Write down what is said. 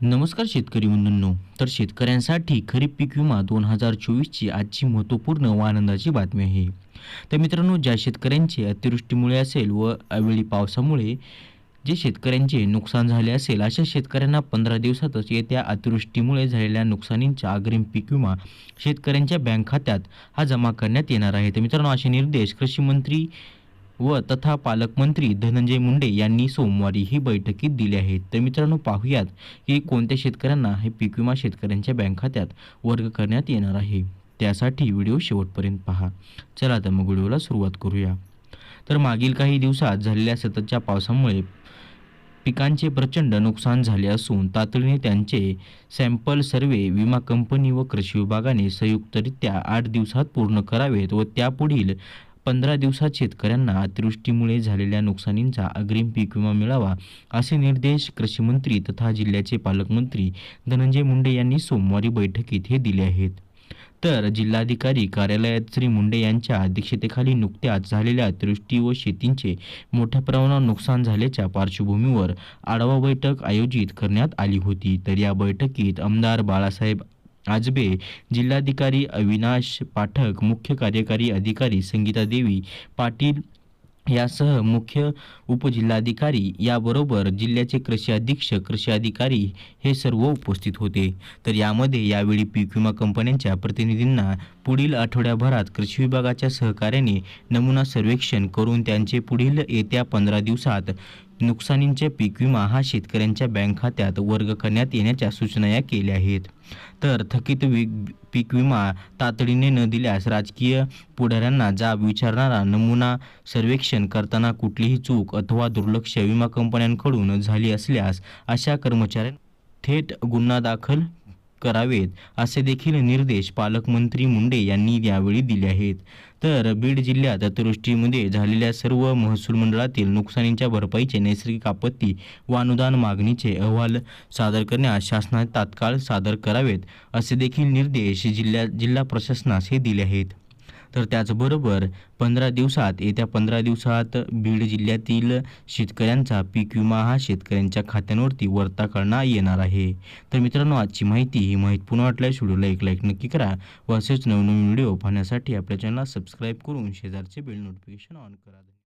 नमस्कार शेतकरी बंधूंनो. तर शेतकऱ्यांसाठी खरीप पीक विमा दोन हजार चोवीसची आजची महत्त्वपूर्ण व आनंदाची बातमी आहे. तर मित्रांनो ज्या शेतकऱ्यांचे अतिवृष्टीमुळे असेल व अवेळी पावसामुळे जे शेतकऱ्यांचे नुकसान झाले असेल अशा शेतकऱ्यांना पंधरा दिवसातच येत्या अतिवृष्टीमुळे झालेल्या नुकसानींचा अग्रिम पीक विमा शेतकऱ्यांच्या बँक खात्यात हा जमा करण्यात येणार आहे. तर मित्रांनो असे निर्देश कृषी मंत्री व तथा पालकमंत्री धनंजय मुंडे यांनी सोमवारी ही बैठकीत दिली आहे. तर मित्रांनो पाहूयात की कोणत्या शेतकऱ्यांना हे पीक विमा शेतकऱ्यांच्या बँक खात्यात वर्ग करण्यात येणार आहे. त्यासाठी व्हिडिओ शेवटपर्यंत पहा. चला तर मग व्हिडिओला सुरुवात करूया. तर मागील काही दिवसात झालेल्या सततच्या पावसामुळे पिकांचे प्रचंड नुकसान झाले असून तातडीने त्यांचे सॅम्पल सर्वे विमा कंपनी व कृषी विभागाने संयुक्तरित्या आठ दिवसात पूर्ण करावेत व त्यापुढील पंधरा दिवसात शेतकऱ्यांना अतिवृष्टीमुळे झालेल्या नुकसानींचा अग्रिम पीक विमा मिळावा असे निर्देश कृषीमंत्री तथा जिल्ह्याचे पालकमंत्री धनंजय मुंडे यांनी सोमवारी बैठकीत हे दिले आहेत. तर जिल्हाधिकारी कार्यालयात श्री मुंडे यांच्या अध्यक्षतेखाली नुकत्याच झालेल्या अतिवृष्टी व शेतींचे मोठ्या प्रमाणावर नुकसान झाल्याच्या पार्श्वभूमीवर आढावा बैठक आयोजित करण्यात आली होती. तर या बैठकीत आमदार बाळासाहेब आजबे जिल्हाधिकारी अविनाश पाठक मुख्य कार्यकारी अधिकारी संगीता देवी पाटील यासह मुख्य उपजिल्हाधिकारी याबरोबर जिल्ह्याचे कृषी अधीक्षक कृषी अधिकारी हे सर्व उपस्थित होते. तर यामध्ये यावेळी पीक विमा कंपन्यांच्या प्रतिनिधींना पुढील आठवड्याभरात कृषी विभागाच्या सहकार्याने नमुना सर्वेक्षण करून त्यांचे पुढील येत्या पंधरा दिवसात नुकसानींचे पीक विमा हा शेतकऱ्यांच्या बँक खात्यात वर्ग करण्यात येण्याच्या सूचना या केल्या आहेत. तर थकीत पीक विमा तातडीने न दिल्यास राजकीय पुढाऱ्यांना जाब विचारणारा नमुना सर्वेक्षण करताना कुठलीही चूक अथवा दुर्लक्ष विमा कंपन्यांकडून झाली असल्यास अशा कर्मचाऱ्यां थेट गुन्हा दाखल करावेत असे देखील निर्देश पालकमंत्री मुंडे यांनी यावेळी दिले आहेत. तर बीड जिल्ह्यात अतिवृष्टीमध्ये झालेल्या सर्व महसूल मंडळातील नुकसानीच्या भरपाईचे नैसर्गिक आपत्ती व अनुदान मागणीचे अहवाल सादर करण्यास शासनाने तात्काळ सादर करावेत असे देखील निर्देश जिल्ह्या जिल्हा प्रशासनास हे दिले आहेत. तर त्याचबरोबर पंधरा दिवसात येत्या पंधरा दिवसात बीड जिल्ह्यातील शेतकऱ्यांचा पीक विमा हा शेतकऱ्यांच्या खात्यांवरती वर्ता करण्यात येणार आहे. तर मित्रांनो आजची माहिती ही माहितीपूर्ण वाटल्यास व्हिडिओला एक लाईक नक्की करा व असेच नवनवीन व्हिडिओ पाहण्यासाठी आपल्या चॅनलला सबस्क्राईब करून शेजारचे बेल नोटिफिकेशन ऑन करा.